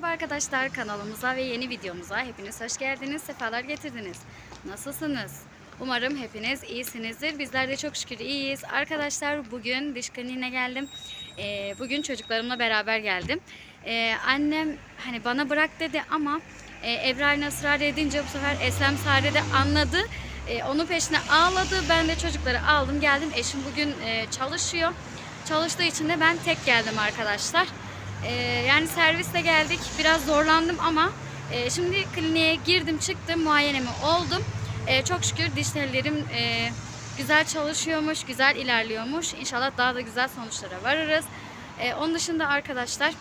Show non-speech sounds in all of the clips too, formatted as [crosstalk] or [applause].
Merhaba arkadaşlar kanalımıza ve yeni videomuza hepiniz hoş geldiniz, sefalar getirdiniz. Nasılsınız? Umarım hepiniz iyisinizdir. Bizler de çok şükür iyiyiz. Arkadaşlar bugün diş kliniğine geldim. Ee, bugün çocuklarımla beraber geldim. Ee, annem hani bana bırak dedi ama e, Ebrar'ın ısrar edince bu sefer Eslem Sare de anladı. E, onun peşine ağladı. Ben de çocukları aldım geldim. Eşim bugün e, çalışıyor. Çalıştığı için de ben tek geldim arkadaşlar. Ee, yani servisle geldik. Biraz zorlandım ama e, şimdi kliniğe girdim çıktım muayenemi oldum. E, çok şükür diş tellerim e, güzel çalışıyormuş, güzel ilerliyormuş. İnşallah daha da güzel sonuçlara varırız. E, onun dışında arkadaşlar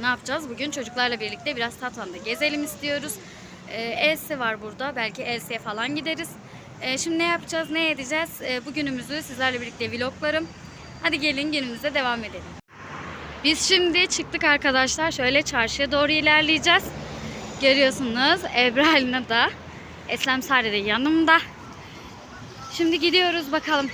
ne yapacağız? Bugün çocuklarla birlikte biraz Tatvan'da gezelim istiyoruz. E, Elsi var burada. Belki Elsi'ye falan gideriz. E, şimdi ne yapacağız, ne edeceğiz? E, bugünümüzü sizlerle birlikte vloglarım. Hadi gelin günümüze devam edelim. Biz şimdi çıktık arkadaşlar. Şöyle çarşıya doğru ilerleyeceğiz. Görüyorsunuz Ebra da Eslem Sare de yanımda. Şimdi gidiyoruz bakalım.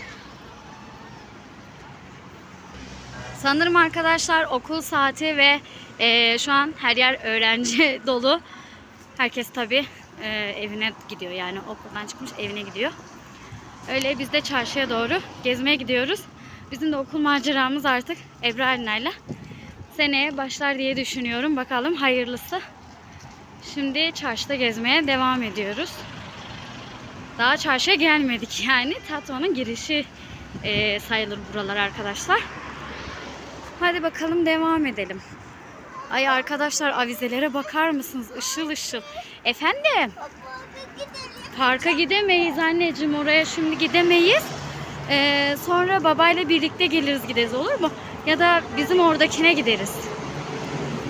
Sanırım arkadaşlar okul saati ve e, şu an her yer öğrenci [laughs] dolu. Herkes tabi evine gidiyor yani okuldan çıkmış evine gidiyor. Öyle biz de çarşıya doğru gezmeye gidiyoruz. Bizim de okul maceramız artık Ebru Alina'yla seneye başlar diye düşünüyorum. Bakalım hayırlısı. Şimdi çarşıda gezmeye devam ediyoruz. Daha çarşıya gelmedik yani. Tatvanın girişi e, sayılır buralar arkadaşlar. Hadi bakalım devam edelim. Ay arkadaşlar avizelere bakar mısınız? Işıl ışıl. Efendim? Parka gidemeyiz anneciğim. Oraya şimdi gidemeyiz. Ee, sonra babayla birlikte geliriz gideriz olur mu? Ya da bizim oradakine gideriz.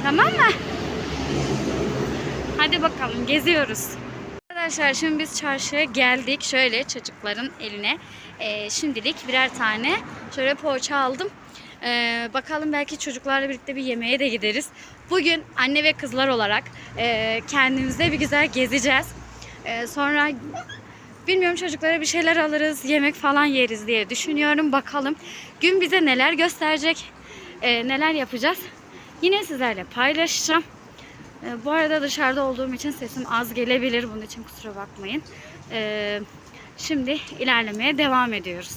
Tamam mı? Hadi bakalım geziyoruz. Arkadaşlar şimdi biz çarşıya geldik. Şöyle çocukların eline e, şimdilik birer tane şöyle poğaça aldım. E, bakalım belki çocuklarla birlikte bir yemeğe de gideriz. Bugün anne ve kızlar olarak e, kendimize bir güzel gezeceğiz. E, sonra Bilmiyorum çocuklara bir şeyler alırız, yemek falan yeriz diye düşünüyorum. Bakalım gün bize neler gösterecek, e, neler yapacağız. Yine sizlerle paylaşacağım. E, bu arada dışarıda olduğum için sesim az gelebilir. Bunun için kusura bakmayın. E, şimdi ilerlemeye devam ediyoruz.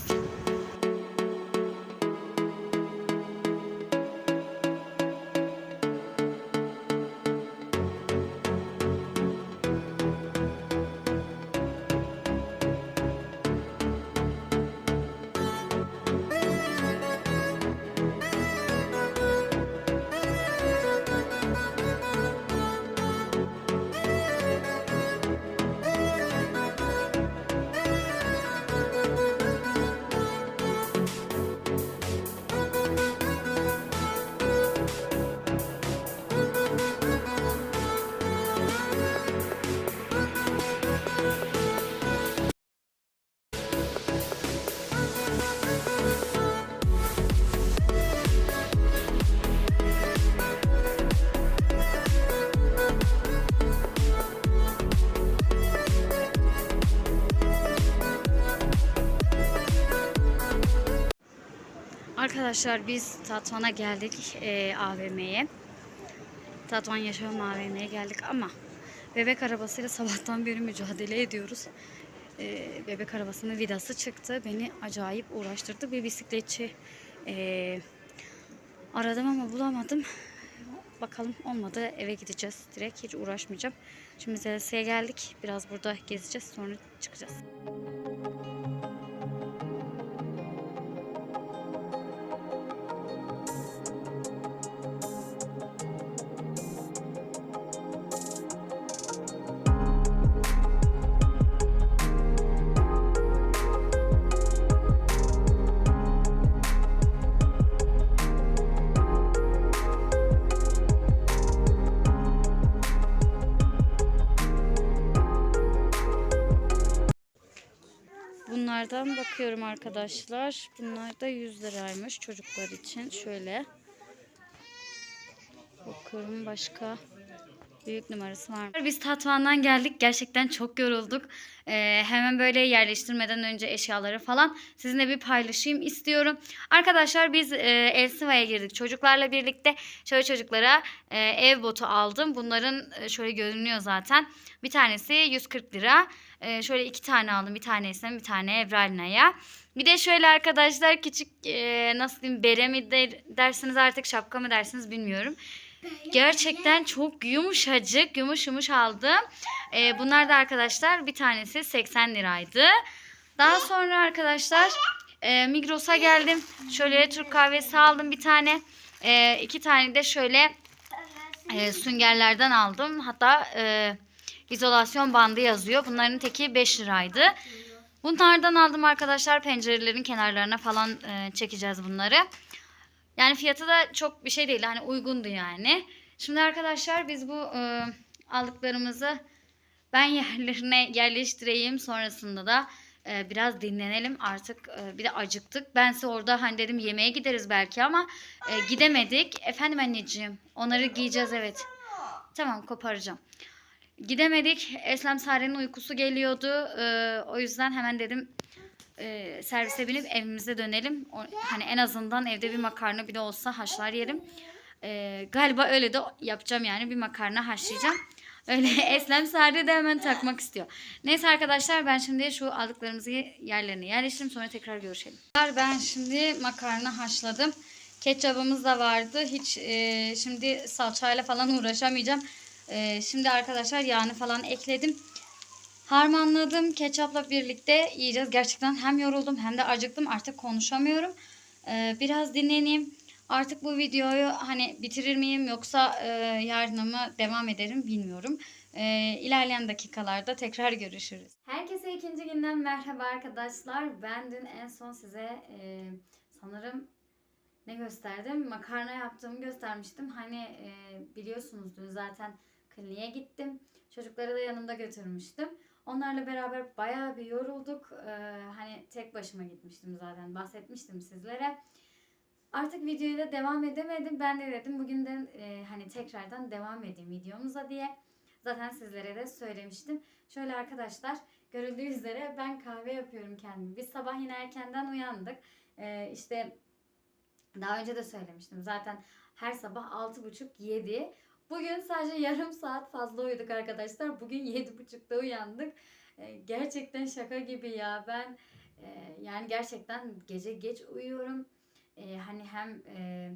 Arkadaşlar biz Tatvan'a geldik e, AVM'ye. Tatvan Yaşam AVM'ye geldik ama bebek arabasıyla sabahtan beri mücadele ediyoruz. E, bebek arabasının vidası çıktı. Beni acayip uğraştırdı. Bir bisikletçi e, aradım ama bulamadım. Bakalım olmadı eve gideceğiz. Direkt hiç uğraşmayacağım. Şimdi ZLS'ye geldik. Biraz burada gezeceğiz sonra çıkacağız. Bunlardan bakıyorum arkadaşlar. Bunlar da 100 liraymış çocuklar için. Şöyle. Bakıyorum başka. Büyük numarası var. Biz Tatvan'dan geldik. Gerçekten çok yorulduk. Ee, hemen böyle yerleştirmeden önce eşyaları falan sizinle bir paylaşayım istiyorum. Arkadaşlar biz e, Elsiva'ya girdik. Çocuklarla birlikte şöyle çocuklara e, ev botu aldım. Bunların e, şöyle görünüyor zaten. Bir tanesi 140 lira. E, şöyle iki tane aldım. Bir tanesine bir tane Evralina'ya. Bir de şöyle arkadaşlar küçük e, nasıl diyeyim bere mi der- dersiniz artık şapka mı dersiniz bilmiyorum. Gerçekten çok yumuşacık yumuş yumuş aldım. Ee, bunlar da arkadaşlar bir tanesi 80 liraydı. Daha sonra arkadaşlar e, Migros'a geldim. Şöyle Türk kahvesi aldım bir tane. E, iki tane de şöyle e, süngerlerden aldım. Hatta e, izolasyon bandı yazıyor. Bunların teki 5 liraydı. Bunlardan aldım arkadaşlar. Pencerelerin kenarlarına falan e, çekeceğiz bunları. Yani fiyatı da çok bir şey değil. Hani uygundu yani. Şimdi arkadaşlar biz bu e, aldıklarımızı ben yerlerine yerleştireyim. Sonrasında da e, biraz dinlenelim. Artık e, bir de acıktık. Ben size orada hani dedim yemeğe gideriz belki ama e, gidemedik. Efendim anneciğim onları giyeceğiz evet. Tamam koparacağım. Gidemedik. Eslem Sare'nin uykusu geliyordu. E, o yüzden hemen dedim e, servise binip evimize dönelim. O, hani en azından evde bir makarna bile olsa haşlar yerim. E, galiba öyle de yapacağım yani bir makarna haşlayacağım. Öyle [laughs] Eslem Sare de hemen takmak istiyor. Neyse arkadaşlar ben şimdi şu aldıklarımızı yerlerine yerleştireyim sonra tekrar görüşelim. Ben şimdi makarna haşladım. Ketçabımız da vardı. Hiç e, şimdi salçayla falan uğraşamayacağım. E, şimdi arkadaşlar yağını falan ekledim. Harmanladım. Ketçapla birlikte yiyeceğiz. Gerçekten hem yoruldum hem de acıktım. Artık konuşamıyorum. Ee, biraz dinleneyim. Artık bu videoyu hani bitirir miyim yoksa e, yarına mı devam ederim bilmiyorum. Ee, ilerleyen dakikalarda tekrar görüşürüz. Herkese ikinci günden merhaba arkadaşlar. Ben dün en son size e, sanırım ne gösterdim? Makarna yaptığımı göstermiştim. Hani e, biliyorsunuz dün zaten kliniğe gittim. Çocukları da yanımda götürmüştüm. Onlarla beraber bayağı bir yorulduk. Ee, hani tek başıma gitmiştim zaten. Bahsetmiştim sizlere. Artık videoya da devam edemedim. Ben de dedim bugün de e, hani tekrardan devam edeyim videomuza diye. Zaten sizlere de söylemiştim. Şöyle arkadaşlar görüldüğü üzere ben kahve yapıyorum kendim. Biz sabah yine erkenden uyandık. Ee, işte daha önce de söylemiştim. Zaten her sabah 6.30-7 Bugün sadece [laughs] yarım saat fazla uyuduk arkadaşlar. Bugün 7.30'da uyandık. Ee, gerçekten şaka gibi ya. Ben e, yani gerçekten gece geç uyuyorum. E, hani hem e,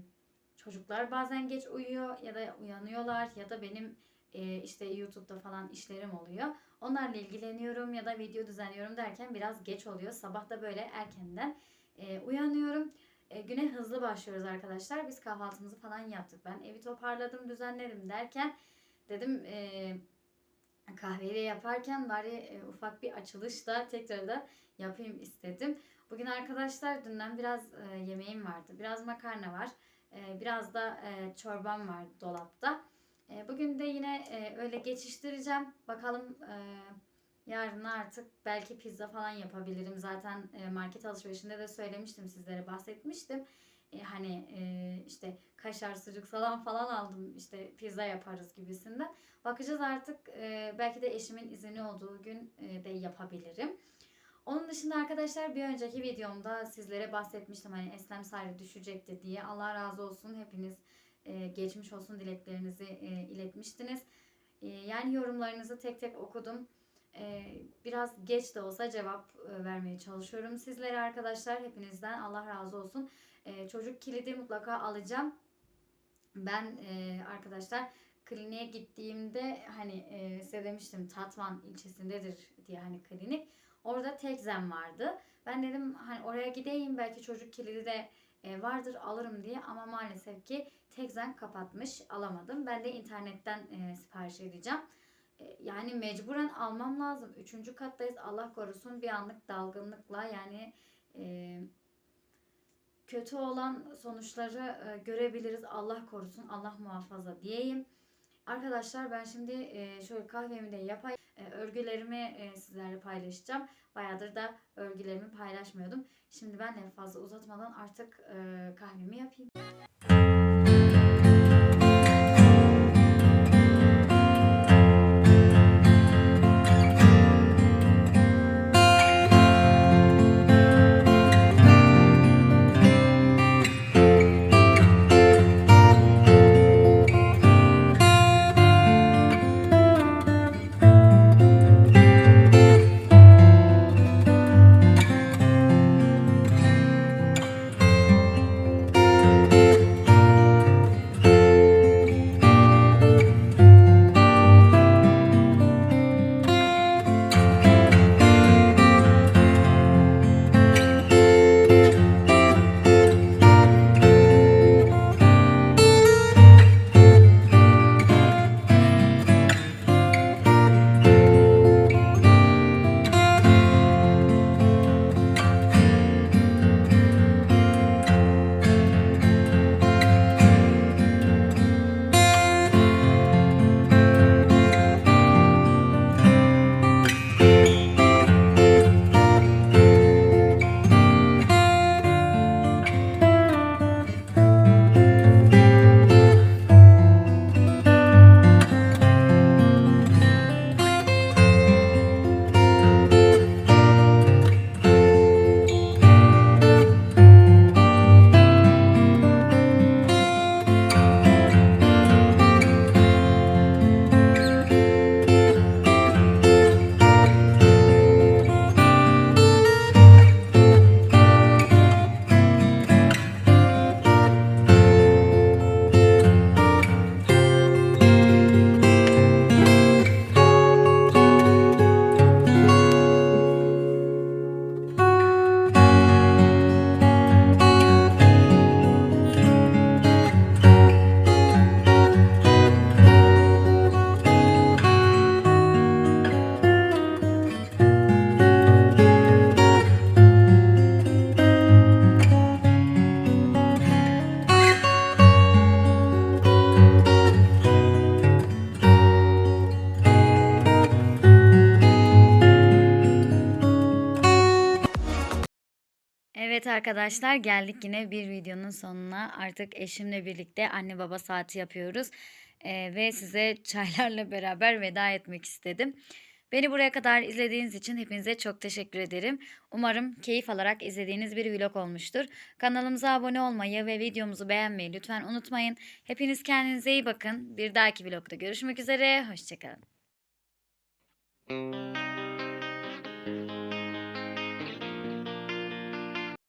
çocuklar bazen geç uyuyor ya da uyanıyorlar ya da benim e, işte YouTube'da falan işlerim oluyor. Onlarla ilgileniyorum ya da video düzenliyorum derken biraz geç oluyor. Sabah da böyle erkenden e, uyanıyorum. E, güne hızlı başlıyoruz arkadaşlar. Biz kahvaltımızı falan yaptık. Ben evi toparladım, düzenledim derken dedim e, kahveyi de yaparken bari e, ufak bir açılış da tekrar da yapayım istedim. Bugün arkadaşlar dünden biraz e, yemeğim vardı. Biraz makarna var. E, biraz da e, çorbam var dolapta. E, bugün de yine e, öyle geçiştireceğim. Bakalım e, Yarın artık belki pizza falan yapabilirim. Zaten e, market alışverişinde de söylemiştim sizlere bahsetmiştim. E, hani e, işte kaşar sucuk salam falan aldım işte pizza yaparız gibisinden. Bakacağız artık e, belki de eşimin izni olduğu gün e, de yapabilirim. Onun dışında arkadaşlar bir önceki videomda sizlere bahsetmiştim hani Eslem Sarı düşecekti diye. Allah razı olsun hepiniz e, geçmiş olsun dileklerinizi e, iletmiştiniz. E, yani yorumlarınızı tek tek okudum. Ee, biraz geç de olsa cevap e, vermeye çalışıyorum sizlere arkadaşlar. Hepinizden Allah razı olsun. Ee, çocuk kilidi mutlaka alacağım. Ben e, arkadaşlar kliniğe gittiğimde hani e, size demiştim Tatvan ilçesindedir diye hani klinik. Orada tekzem vardı. Ben dedim hani oraya gideyim belki çocuk kilidi de vardır alırım diye ama maalesef ki tekzen kapatmış alamadım. Ben de internetten sipariş edeceğim. E, yani mecburen almam lazım. Üçüncü kattayız. Allah korusun bir anlık dalgınlıkla yani e, kötü olan sonuçları e, görebiliriz. Allah korusun. Allah muhafaza diyeyim. Arkadaşlar ben şimdi e, şöyle kahvemi de yapayım. E, örgülerimi e, sizlerle paylaşacağım. Bayağıdır da örgülerimi paylaşmıyordum. Şimdi ben de fazla uzatmadan artık e, kahvemi yapayım. Arkadaşlar geldik yine bir videonun sonuna. Artık eşimle birlikte anne baba saati yapıyoruz. Ee, ve size çaylarla [laughs] beraber veda etmek istedim. Beni buraya kadar izlediğiniz için hepinize çok teşekkür ederim. Umarım keyif alarak izlediğiniz bir vlog olmuştur. Kanalımıza abone olmayı ve videomuzu beğenmeyi lütfen unutmayın. Hepiniz kendinize iyi bakın. Bir dahaki vlogda görüşmek üzere. Hoşçakalın.